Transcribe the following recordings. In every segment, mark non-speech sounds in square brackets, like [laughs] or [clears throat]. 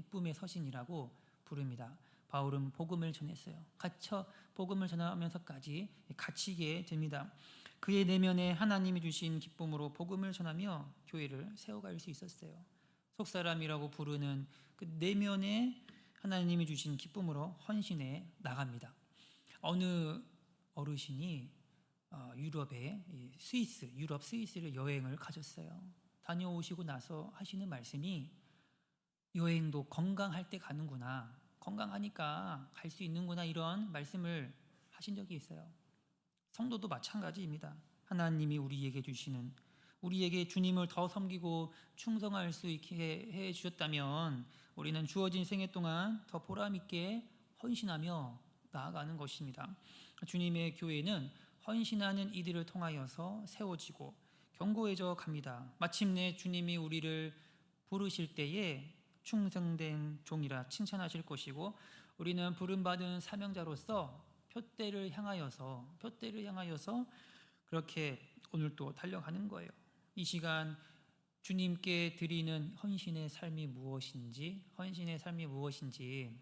기쁨의 서신이라고 부릅니다. 바울은 복음을 전했어요. 갇혀 복음을 전하면서까지 갇히게 됩니다. 그의 내면에 하나님이 주신 기쁨으로 복음을 전하며 교회를 세워갈 수 있었어요. 속사람이라고 부르는 그 내면에 하나님이 주신 기쁨으로 헌신해 나갑니다. 어느 어르신이 어, 유럽의 이 스위스, 유럽 스위스를 여행을 가졌어요. 다녀오시고 나서 하시는 말씀이 여행도 건강할 때 가는구나. 건강하니까 갈 수 있는구나 이런 말씀을 하신 적이 있어요. 성도도 마찬가지입니다. 하나님이 우리에게 주시는 우리에게 주님을 더 섬기고 충성할 수 있게 해 주셨다면 우리는 주어진 생애 동안 더 보람 있게 헌신하며 나아가는 것입니다. 주님의 교회는 헌신하는 이들을 통하여서 세워지고 견고해져 갑니다. 마침내 주님이 우리를 부르실 때에 충성된 종이라 칭찬하실 것이고 우리는 부름받은 사명자로서 표대를 향하여서 표대를 향하여서 그렇게 오늘 또 달려가는 거예요. 이 시간 주님께 드리는 헌신의 삶이 무엇인지 헌신의 삶이 무엇인지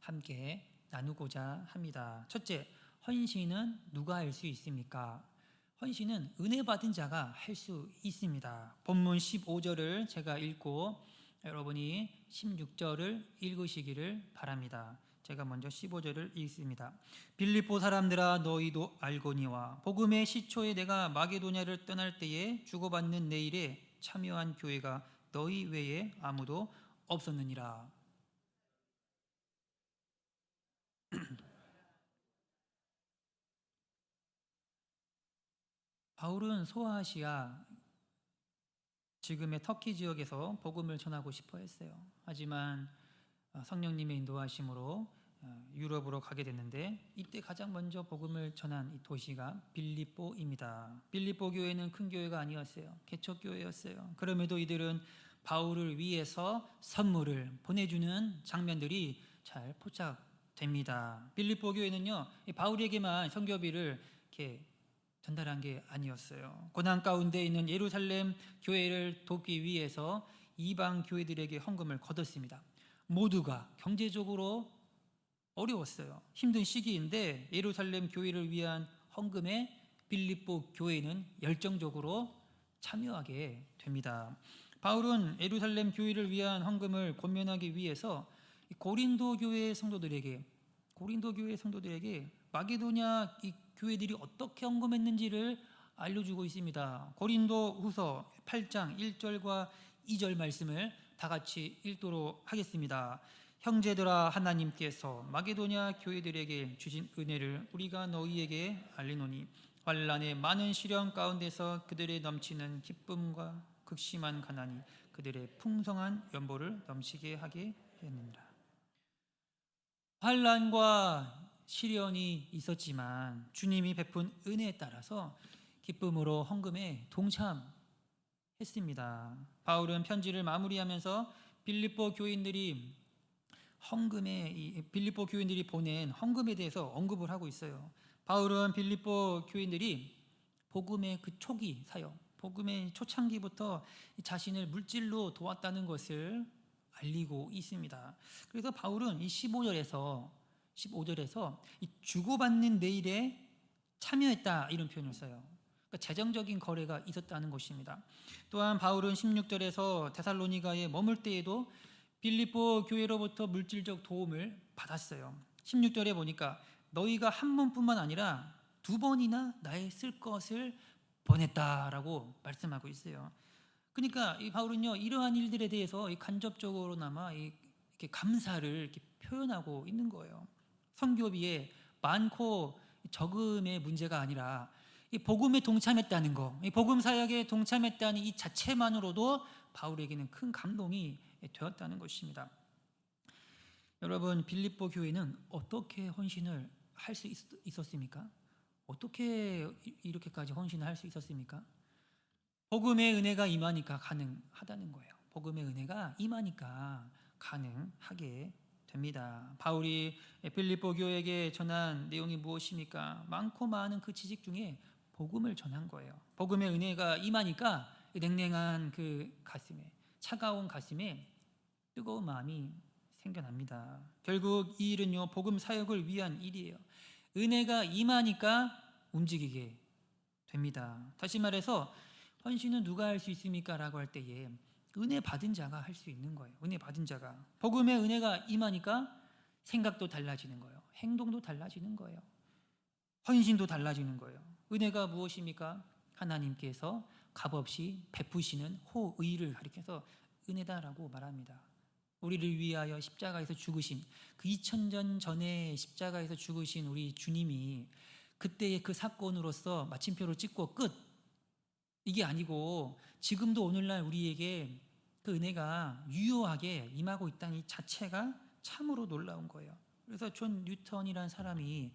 함께 나누고자 합니다. 첫째, 헌신은 누가 할 수 있습니까? 헌신은 은혜 받은 자가 할 수 있습니다. 본문 15절을 제가 읽고 여러분이 16절을 읽으시기를 바랍니다. 제가 먼저 15절을 읽습니다. 빌립보 사람들아 너희도 알거니와 복음의 시초에 내가 마게도냐를 떠날 때에 주고받는 내 일에 참여한 교회가 너희 외에 아무도 없었느니라. [clears throat] 바울은 소아시아 지금의 터키 지역에서 복음을 전하고 싶어 했어요. 하지만 어, 성령님의 인도하심으로 어, 유럽으로 가게 됐는데 이때 가장 먼저 복음을 전한 이 도시가 빌립보입니다. 빌립보 교회는 큰 교회가 아니었어요. 개척 교회였어요. 그럼에도 이들은 바울을 위해서 선물을 보내주는 장면들이 잘 포착됩니다. 빌립보 교회는요 이 바울에게만 성교비를 이렇게 전달한 게 아니었어요. 고난 가운데 있는 예루살렘 교회를 돕기 위해서 이방 교회들에게 헌금을 거뒀습니다. 모두가 경제적으로 어려웠어요. 힘든 시기인데 예루살렘 교회를 위한 헌금에 빌립보 교회는 열정적으로 참여하게 됩니다. 바울은 예루살렘 교회를 위한 헌금을 권면하기 위해서 고린도 교회 성도들에게 고린도 교회 성도들에게 마게도냐 이 교회들이 어떻게 헌금했는지를 알려주고 있습니다. 고린도 후서 8장 1절과 2절 말씀을 다 같이 읽도록 하겠습니다. 형제들아 하나님께서 마게도냐 교회들에게 주신 은혜를 우리가 너희에게 알리노니 환란의 많은 시련 가운데서 그들의 넘치는 기쁨과 극심한 가난이 그들의 풍성한 연보를 넘치게 하게 했느니라. 환란과 시련이 있었지만 주님이 베푼 은혜에 따라서 기쁨으로 헌금에 동참했습니다. 바울은 편지를 마무리하면서 빌립보 교인들이 헌금에 이 빌립보 교인들이 보낸 헌금에 대해서 언급을 하고 있어요. 바울은 빌립보 교인들이 복음의 그 초기 사역, 복음의 초창기부터 자신을 물질로 도왔다는 것을 알리고 있습니다. 그래서 바울은 이 15절에서 15절에서 이 주고받는 내일에 참여했다 이런 표현을 써요. 그러니까 재정적인 거래가 있었다는 것입니다. 또한 바울은 16절에서 데살로니가에 머물 때에도 빌립보 교회로부터 물질적 도움을 받았어요. 16절에 보니까 너희가 한 번뿐만 아니라 두 번이나 나의 쓸 것을 보냈다라고 말씀하고 있어요. 그러니까 이 바울은요 이러한 일들에 대해서 간접적으로나마 이렇게 감사를 이렇게 표현하고 있는 거예요. 선교비에 많고 적음의 문제가 아니라 이 복음에 동참했다는 거, 이 복음 사역에 동참했다는 이 자체만으로도 바울에게는 큰 감동이 되었다는 것입니다. 여러분 빌립보 교회는 어떻게 헌신을 할 수 있었습니까? 어떻게 이렇게까지 헌신을 할 수 있었습니까? 복음의 은혜가 임하니까 가능하다는 거예요. 복음의 은혜가 임하니까 가능하게 됩니다. 바울이 빌립보 교회에게 전한 내용이 무엇입니까? 많고 많은 그 지식 중에 복음을 전한 거예요. 복음의 은혜가 임하니까 냉랭한 그 가슴에 차가운 가슴에 뜨거운 마음이 생겨납니다. 결국 이 일은요 복음 사역을 위한 일이에요. 은혜가 임하니까 움직이게 됩니다. 다시 말해서 헌신은 누가 할 수 있습니까?라고 할 때에 은혜 받은 자가 할 수 있는 거예요. 은혜 받은 자가 복음의 은혜가 임하니까 생각도 달라지는 거예요. 행동도 달라지는 거예요. 헌신도 달라지는 거예요. 은혜가 무엇입니까? 하나님께서 값없이 베푸시는 호의를 가리켜서 은혜다라고 말합니다. 우리를 위하여 십자가에서 죽으신 그 2000년 전에 십자가에서 죽으신 우리 주님이 그때의 그 사건으로서 마침표를 찍고 끝 이게 아니고 지금도 오늘날 우리에게 그 은혜가 유효하게 임하고 있다는 이 자체가 참으로 놀라운 거예요. 그래서 존 뉴턴이라는 사람이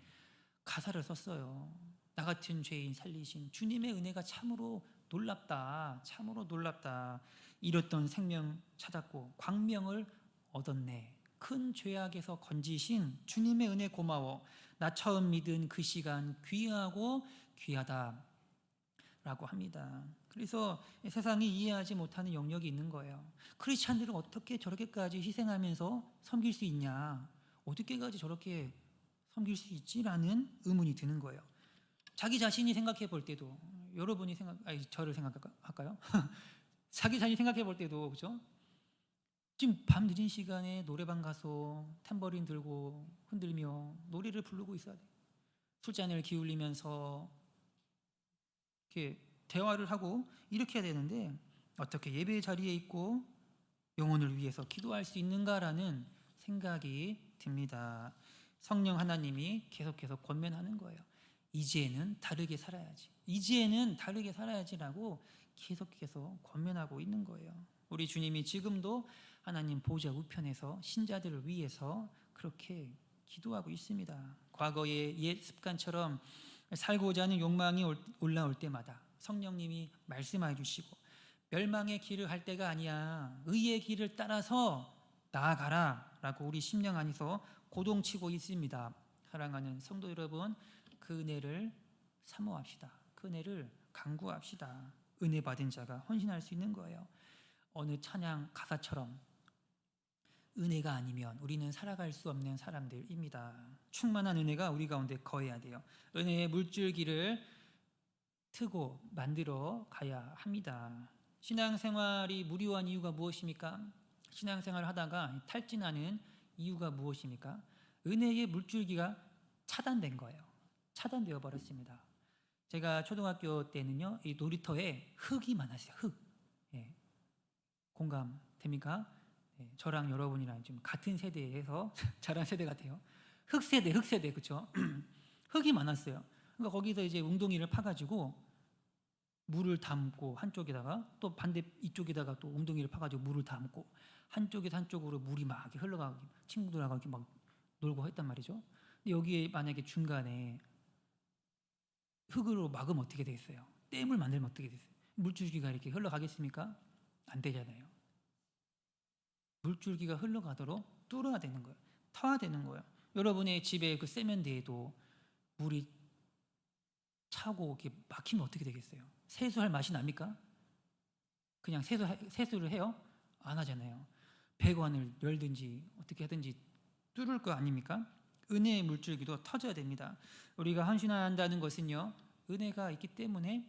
가사를 썼어요. 나 같은 죄인 살리신 주님의 은혜가 참으로 놀랍다. 참으로 놀랍다. 잃었던 생명 찾았고 광명을 얻었네. 큰 죄악에서 건지신 주님의 은혜 고마워. 나 처음 믿은 그 시간 귀하고 귀하다. 라고 합니다. 그래서 세상이 이해하지 못하는 영역이 있는 거예요. 크리스찬들은 어떻게 저렇게까지 희생하면서 섬길 수 있냐? 어떻게까지 저렇게 섬길 수 있지라는 의문이 드는 거예요. 자기 자신이 생각해 볼 때도 여러분이 생각 아니 저를 생각할까요? [laughs] 자기 자신이 생각해 볼 때도 그죠? 지금 밤 늦은 시간에 노래방 가서 탬버린 들고 흔들며 노래를 부르고 있어야 돼. 술잔을 기울이면서 이렇게 대화를 하고 이렇게 해야 되는데 어떻게 예배 자리에 있고 영혼을 위해서 기도할 수 있는가라는 생각이 듭니다. 성령 하나님이 계속해서 권면하는 거예요. 이제는 다르게 살아야지. 이제는 다르게 살아야지라고 계속해서 권면하고 있는 거예요. 우리 주님이 지금도 하나님 보좌 우편에서 신자들을 위해서 그렇게 기도하고 있습니다. 과거의 옛 습관처럼 살고자 하는 욕망이 올라올 때마다 성령님이 말씀해 주시고 멸망의 길을 할 때가 아니야. 의의 길을 따라서 나아가라 라고 우리 심령 안에서 고동치고 있습니다. 사랑하는 성도 여러분, 그 은혜를 사모합시다. 그 은혜를 강구합시다. 은혜 받은 자가 헌신할 수 있는 거예요. 어느 찬양 가사처럼 은혜가 아니면 우리는 살아갈 수 없는 사람들입니다. 충만한 은혜가 우리 가운데 거해야 돼요. 은혜의 물줄기를 트고 만들어 가야 합니다. 신앙생활이 무료한 이유가 무엇입니까? 신앙생활을 하다가 탈진하는 이유가 무엇입니까? 은혜의 물줄기가 차단된 거예요. 차단되어 버렸습니다. 제가 초등학교 때는요, 이 놀이터에 흙이 많았어요. 흙. 예. 공감 됩니까? 예. 저랑 여러분이랑 좀 같은 세대에서 [laughs] 자란 세대 같아요. 흙 세대, 흙 세대, 그렇죠? 흙이 많았어요. 그러니까 거기서 이제 웅덩이를 파가지고 물을 담고 한쪽에다가 또 반대 이쪽에다가 또 웅덩이를 파가지고 물을 담고 한쪽에서 한쪽으로 물이 막 흘러가고 친구들하고 이렇게 막 놀고 했단 말이죠. 근데 여기에 만약에 중간에 흙으로 막으면 어떻게 되겠어요? 댐을 만들면 어떻게 되겠어요? 물줄기가 이렇게 흘러가겠습니까? 안 되잖아요. 물줄기가 흘러가도록 뚫어야 되는 거예요. 터야 되는 거예요. 여러분의 집에 그 세면대에도 물이 차고 이렇게 막히면 어떻게 되겠어요? 세수할 맛이 납니까? 그냥 세수 세수를 해요? 안 하잖아요. 배관을 열든지 어떻게 하든지 뚫을 거 아닙니까? 은혜의 물줄기도 터져야 됩니다. 우리가 헌신한다는 것은요, 은혜가 있기 때문에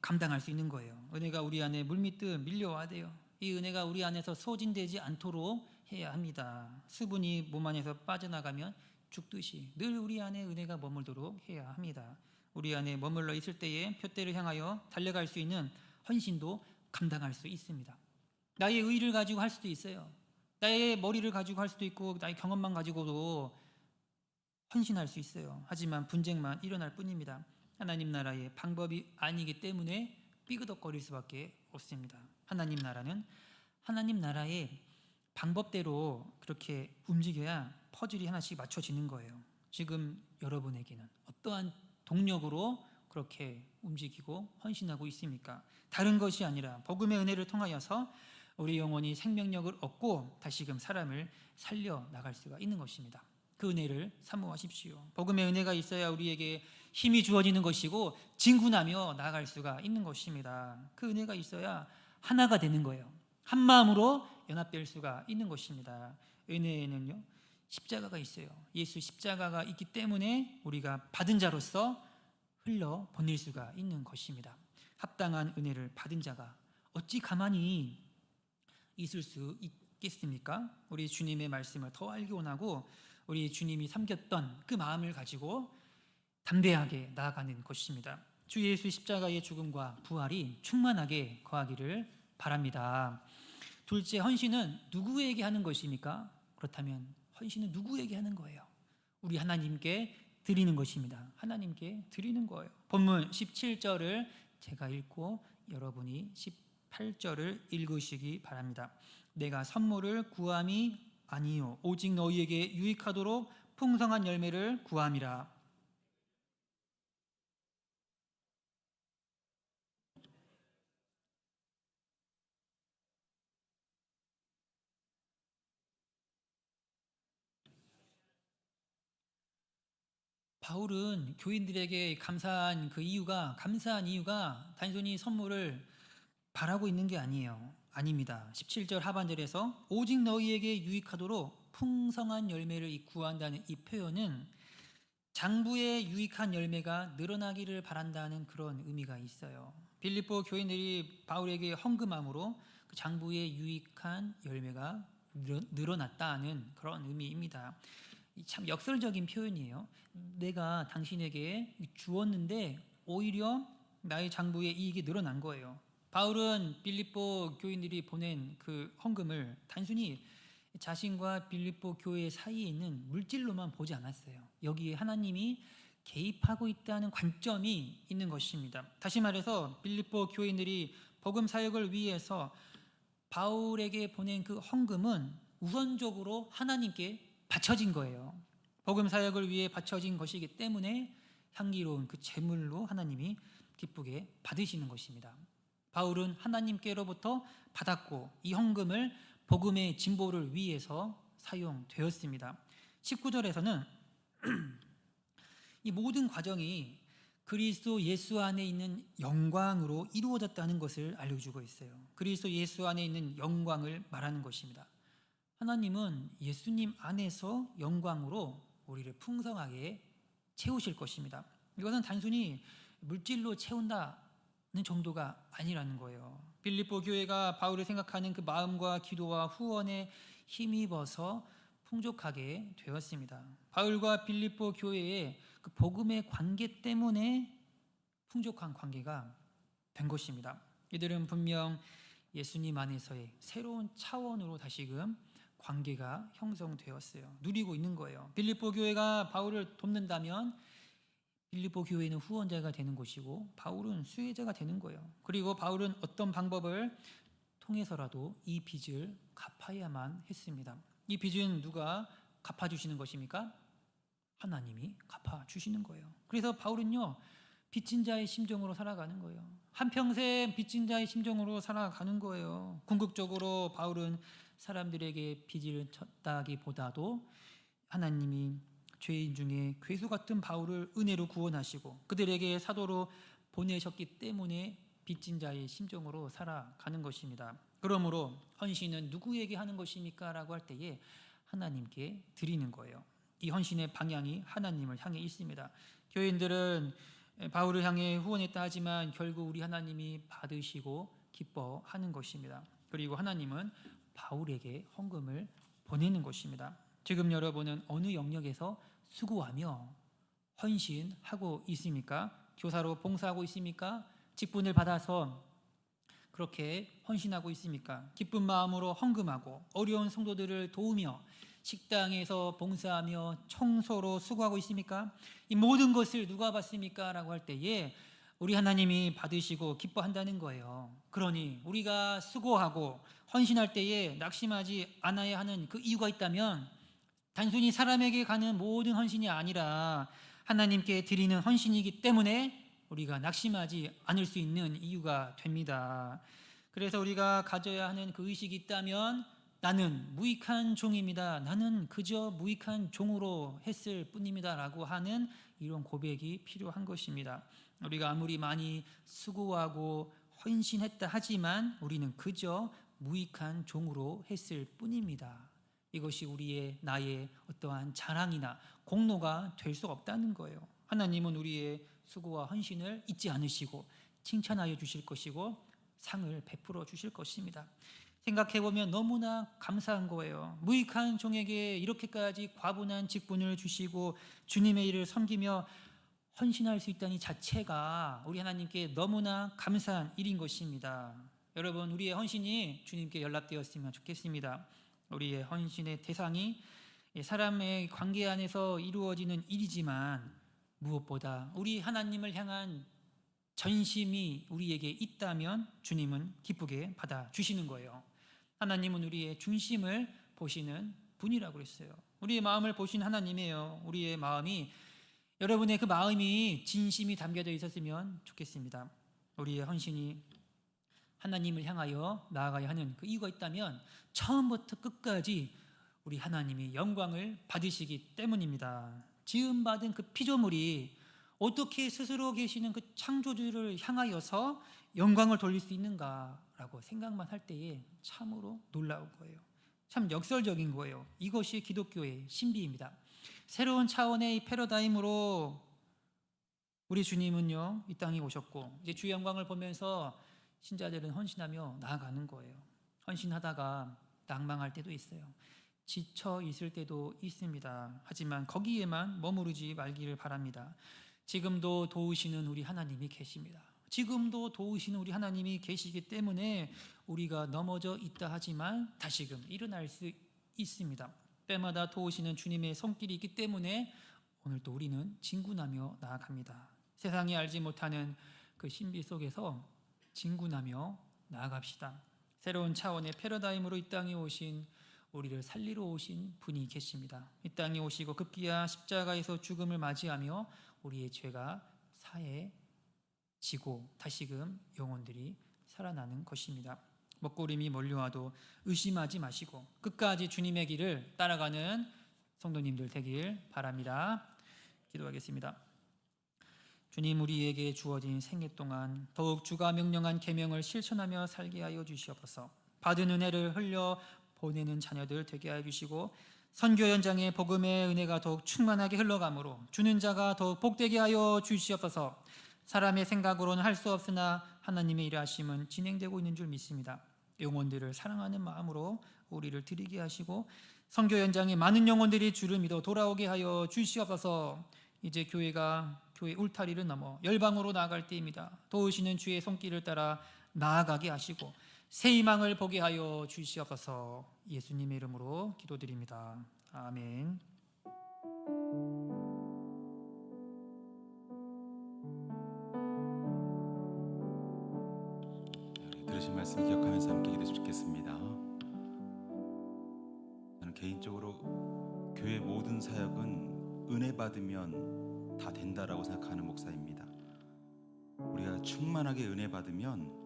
감당할 수 있는 거예요. 은혜가 우리 안에 물밀듯 밀려와야 돼요. 이 은혜가 우리 안에서 소진되지 않도록 해야 합니다. 수분이 몸 안에서 빠져나가면 죽듯이 늘 우리 안에 은혜가 머물도록 해야 합니다. 우리 안에 머물러 있을 때에 표대를 향하여 달려갈 수 있는 헌신도 감당할 수 있습니다. 나의 의를 가지고 할 수도 있어요. 나의 머리를 가지고 할 수도 있고 나의 경험만 가지고도 헌신할 수 있어요. 하지만 분쟁만 일어날 뿐입니다. 하나님 나라의 방법이 아니기 때문에 삐그덕거릴 수밖에 없습니다. 하나님 나라는 하나님 나라의 방법대로 그렇게 움직여야 퍼즐이 하나씩 맞춰지는 거예요. 지금 여러분에게는 어떠한 동력으로 그렇게 움직이고 헌신하고 있습니까? 다른 것이 아니라 복음의 은혜를 통하여서 우리 영혼이 생명력을 얻고 다시금 사람을 살려 나갈 수가 있는 것입니다. 그 은혜를 사모하십시오. 복음의 은혜가 있어야 우리에게 힘이 주어지는 것이고 진군하며 나아갈 수가 있는 것입니다. 그 은혜가 있어야 하나가 되는 거예요. 한 마음으로 연합될 수가 있는 것입니다. 은혜에는요 십자가가 있어요. 예수 십자가가 있기 때문에 우리가 받은 자로서 흘러 보낼 수가 있는 것입니다. 합당한 은혜를 받은 자가 어찌 가만히 있을 수 있겠습니까? 우리 주님의 말씀을 더 알기 원하고 우리 주님이 삼겼던 그 마음을 가지고 담대하게 나아가는 것입니다. 주 예수 십자가의 죽음과 부활이 충만하게 거하기를 바랍니다. 둘째 헌신은 누구에게 하는 것입니까? 그렇다면 헌신은 누구에게 하는 거예요? 우리 하나님께 드리는 것입니다. 하나님께 드리는 거예요. 본문 17절을 제가 읽고 여러분이 18절을 읽으시기 바랍니다. 내가 선물을 구함이 아니요 오직 너희에게 유익하도록 풍성한 열매를 구함이라. 바울은 교인들에게 감사한 그 이유가 감사한 이유가 단순히 선물을 바라고 있는 게 아니에요. 아닙니다. 17절 하반절에서 오직 너희에게 유익하도록 풍성한 열매를 구한다는 이 표현은 장부의 유익한 열매가 늘어나기를 바란다는 그런 의미가 있어요. 빌립보 교인들이 바울에게 헌금함으로 그 장부의 유익한 열매가 늘어났다는 그런 의미입니다. 참 역설적인 표현이에요. 내가 당신에게 주었는데 오히려 나의 장부의 이익이 늘어난 거예요. 바울은 빌립보 교인들이 보낸 그 헌금을 단순히 자신과 빌립보 교회 사이에 있는 물질로만 보지 않았어요. 여기에 하나님이 개입하고 있다는 관점이 있는 것입니다. 다시 말해서 빌립보 교인들이 복음 사역을 위해서 바울에게 보낸 그 헌금은 우선적으로 하나님께 바쳐진 거예요. 복음 사역을 위해 바쳐진 것이기 때문에 향기로운 그 제물로 하나님이 기쁘게 받으시는 것입니다. 바울은 하나님께로부터 받았고 이 헌금을 복음의 진보를 위해서 사용되었습니다. 19절에서는 [clears throat] 이 모든 과정이 그리스도 예수 안에 있는 영광으로 이루어졌다는 것을 알려주고 있어요. 그리스도 예수 안에 있는 영광을 말하는 것입니다. 하나님은 예수님 안에서 영광으로 우리를 풍성하게 채우실 것입니다. 이것은 단순히 물질로 채운다는 정도가 아니라는 거예요. 빌립보 교회가 바울을 생각하는 그 마음과 기도와 후원에 힘입어서 풍족하게 되었습니다. 바울과 빌립보 교회의 그 복음의 관계 때문에 풍족한 관계가 된 것입니다. 이들은 분명 예수님 안에서의 새로운 차원으로 다시금 관계가 형성되었어요. 누리고 있는 거예요. 빌립보 교회가 바울을 돕는다면 빌립보 교회는 후원자가 되는 것이고 바울은 수혜자가 되는 거예요. 그리고 바울은 어떤 방법을 통해서라도 이 빚을 갚아야만 했습니다. 이 빚은 누가 갚아 주시는 것입니까? 하나님이 갚아 주시는 거예요. 그래서 바울은요, 빚진 자의 심정으로 살아가는 거예요. 한평생 빚진 자의 심정으로 살아가는 거예요. 궁극적으로 바울은 사람들에게 빚을 졌다기보다도 하나님이 죄인 중에 괴수 같은 바울을 은혜로 구원하시고 그들에게 사도로 보내셨기 때문에 빚진 자의 심정으로 살아가는 것입니다. 그러므로 헌신은 누구에게 하는 것입니까? 라고 할 때에 하나님께 드리는 거예요. 이 헌신의 방향이 하나님을 향해 있습니다. 교인들은 바울을 향해 후원했다 하지만 결국 우리 하나님이 받으시고 기뻐하는 것입니다. 그리고 하나님은 바울에게 헌금을 보내는 것입니다. 지금 여러분은 어느 영역에서 수고하며 헌신하고 있습니까? 교사로 봉사하고 있습니까? 직분을 받아서 그렇게 헌신하고 있습니까? 기쁜 마음으로 헌금하고 어려운 성도들을 도우며 식당에서 봉사하며 청소로 수고하고 있습니까? 이 모든 것을 누가 받습니까? 라고 할 때에 우리 하나님이 받으시고 기뻐한다는 거예요. 그러니 우리가 수고하고 헌신할 때에 낙심하지 않아야 하는 그 이유가 있다면 단순히 사람에게 가는 모든 헌신이 아니라 하나님께 드리는 헌신이기 때문에 우리가 낙심하지 않을 수 있는 이유가 됩니다. 그래서 우리가 가져야 하는 그 의식이 있다면 나는 무익한 종입니다. 나는 그저 무익한 종으로 했을 뿐입니다. 라고 하는 이런 고백이 필요한 것입니다. 우리가 아무리 많이 수고하고 헌신했다 하지만 우리는 그저 무익한 종으로 했을 뿐입니다. 이것이 우리의 나의 어떠한 자랑이나 공로가 될 수 없다는 거예요. 하나님은 우리의 수고와 헌신을 잊지 않으시고 칭찬하여 주실 것이고 상을 베풀어 주실 것입니다. 생각해 보면 너무나 감사한 거예요. 무익한 종에게 이렇게까지 과분한 직분을 주시고 주님의 일을 섬기며 헌신할 수 있다니 자체가 우리 하나님께 너무나 감사한 일인 것입니다. 여러분, 우리의 헌신이 주님께 연락되었으면 좋겠습니다. 우리의 헌신의 대상이 사람의 관계 안에서 이루어지는 일이지만 무엇보다 우리 하나님을 향한 전심이 우리에게 있다면 주님은 기쁘게 받아 주시는 거예요. 하나님은 우리의 중심을 보시는 분이라고 그랬어요. 우리의 마음을 보신 하나님이에요. 우리의 마음이 여러분의 그 마음이 진심이 담겨져 있었으면 좋겠습니다. 우리의 헌신이 하나님을 향하여 나아가야 하는 그 이유가 있다면 처음부터 끝까지 우리 하나님이 영광을 받으시기 때문입니다. 지음받은 그 피조물이 어떻게 스스로 계시는 그 창조주를 향하여서 영광을 돌릴 수 있는가라고 생각만 할 때에 참으로 놀라운 거예요. 참 역설적인 거예요. 이것이 기독교의 신비입니다. 새로운 차원의 이 패러다임으로 우리 주님은요 이 땅에 오셨고 이제 주의 영광을 보면서 신자들은 헌신하며 나아가는 거예요. 헌신하다가 낭망할 때도 있어요. 지쳐 있을 때도 있습니다. 하지만 거기에만 머무르지 말기를 바랍니다. 지금도 도우시는 우리 하나님이 계십니다. 지금도 도우시는 우리 하나님이 계시기 때문에 우리가 넘어져 있다 하지만 다시금 일어날 수 있습니다. 때마다 도우시는 주님의 손길이 있기 때문에 오늘도 우리는 진군하며 나아갑니다. 세상이 알지 못하는 그 신비 속에서 진군하며 나아갑시다. 새로운 차원의 패러다임으로 이 땅에 오신 우리를 살리러 오신 분이 계십니다. 이 땅에 오시고 급기야 십자가에서 죽음을 맞이하며 우리의 죄가 사해지고 다시금 영혼들이 살아나는 것입니다. 먹구름이 몰려와도 의심하지 마시고 끝까지 주님의 길을 따라가는 성도님들 되길 바랍니다. 기도하겠습니다. 주님 우리에게 주어진 생애 동안 더욱 주가 명령한 계명을 실천하며 살게 하여 주시옵소서. 받은 은혜를 흘려 보내는 자녀들 되게 하여 주시고 선교 현장에 복음의 은혜가 더욱 충만하게 흘러가므로 주는 자가 더욱 복되게 하여 주시옵소서. 사람의 생각으로는 할 수 없으나 하나님의 일하심은 진행되고 있는 줄 믿습니다. 영혼들을 사랑하는 마음으로 우리를 드리게 하시고 선교 현장에 많은 영혼들이 주를 믿어 돌아오게 하여 주시옵소서. 이제 교회가 교회 울타리를 넘어 열방으로 나아갈 때입니다. 도우시는 주의 손길을 따라 나아가게 하시고 새 희망을 보게 하여 주시옵소서. 예수님의 이름으로 기도드립니다. 아멘. 우리 들으신 말씀 기억하면서 함께 기도했으면 좋겠습니다. 저는 개인적으로 교회 모든 사역은 은혜 받으면 다 된다라고 생각하는 목사입니다. 우리가 충만하게 은혜 받으면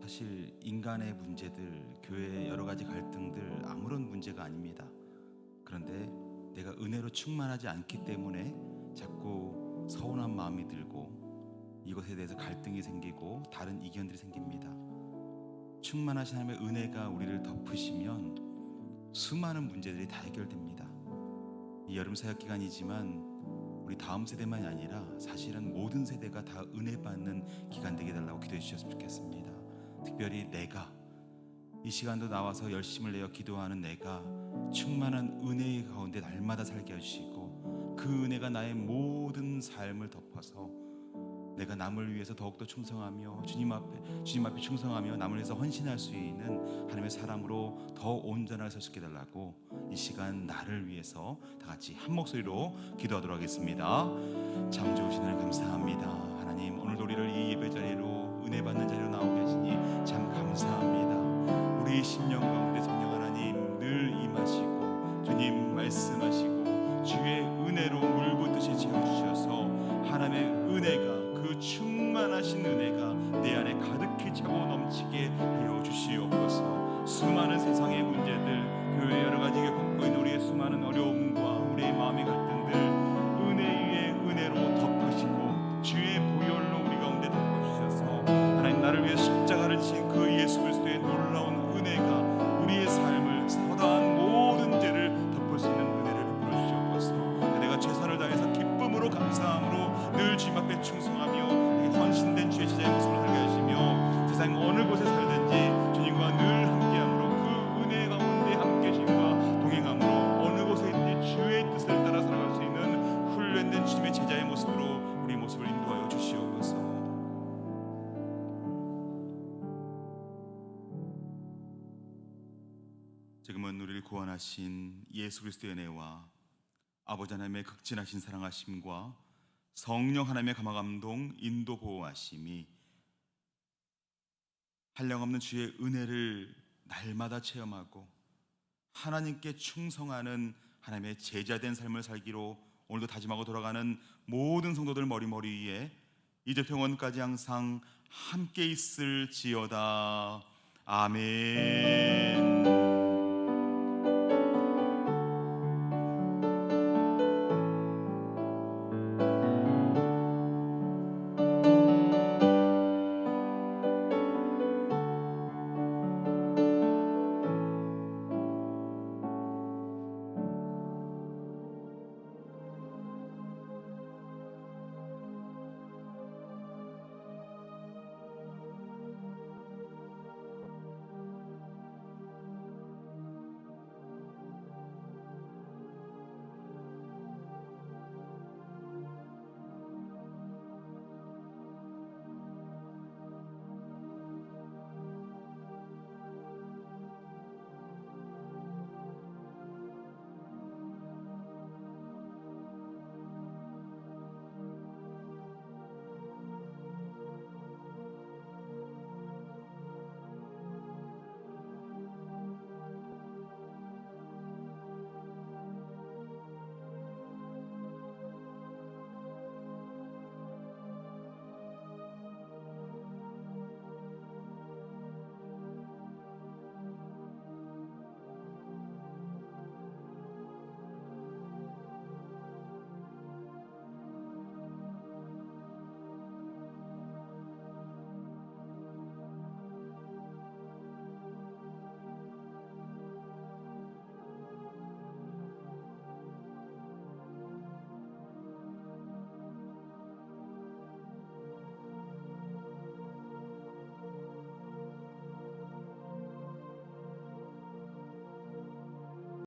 사실 인간의 문제들, 교회의 여러 가지 갈등들 아무런 문제가 아닙니다. 그런데 내가 은혜로 충만하지 않기 때문에 자꾸 서운한 마음이 들고 이것에 대해서 갈등이 생기고 다른 이견들이 생깁니다. 충만하신 하나님의 은혜가 우리를 덮으시면 수많은 문제들이 다 해결됩니다. 이 여름 사역 기간이지만 우리 다음 세대만이 아니라 사실은 모든 세대가 다 은혜 받는 기간 되게 달라고 기도해 주셨으면 좋겠습니다. 특별히 내가 이 시간도 나와서 열심을 내어 기도하는 내가 충만한 은혜의 가운데 날마다 살게 해주시고 그 은혜가 나의 모든 삶을 덮어서 내가 남을 위해서 더욱더 충성하며 주님 앞에 주님 앞에 충성하며 남을 위해서 헌신할 수 있는 하나님의 사람으로 더 온전하게 있게 달라고 이 시간 나를 위해서 다 같이 한 목소리로 기도하도록 하겠습니다. 참 좋으신 하나님 감사합니다. 하나님 오늘도 우리를 이 예배 자리로 은혜 받는 자리로 나오게 하시니 참 감사합니다. 우리 심령 가운데 성령 하나님 늘 임하시고 주님 말씀하시고 주의 은혜로 물붓듯이 채워주셔서 하나님의 은혜가 그 충만하신 은혜가 내 안에 가득히 차고 넘치게 하여 주시옵소서. 수많은 세상의 문제들 교회 여러 가지 겪고 있는 우리의 수많은 어려움과 우리의 마음의 갈등들 예수 그리스도의 은혜와 아버지 하나님의 극진하신 사랑하심과 성령 하나님의 감화 감동 인도 보호하심이 한량 없는 주의 은혜를 날마다 체험하고 하나님께 충성하는 하나님의 제자된 삶을 살기로 오늘도 다짐하고 돌아가는 모든 성도들 머리머리 위에 이제부터 영원까지 항상 함께 있을지어다. 아멘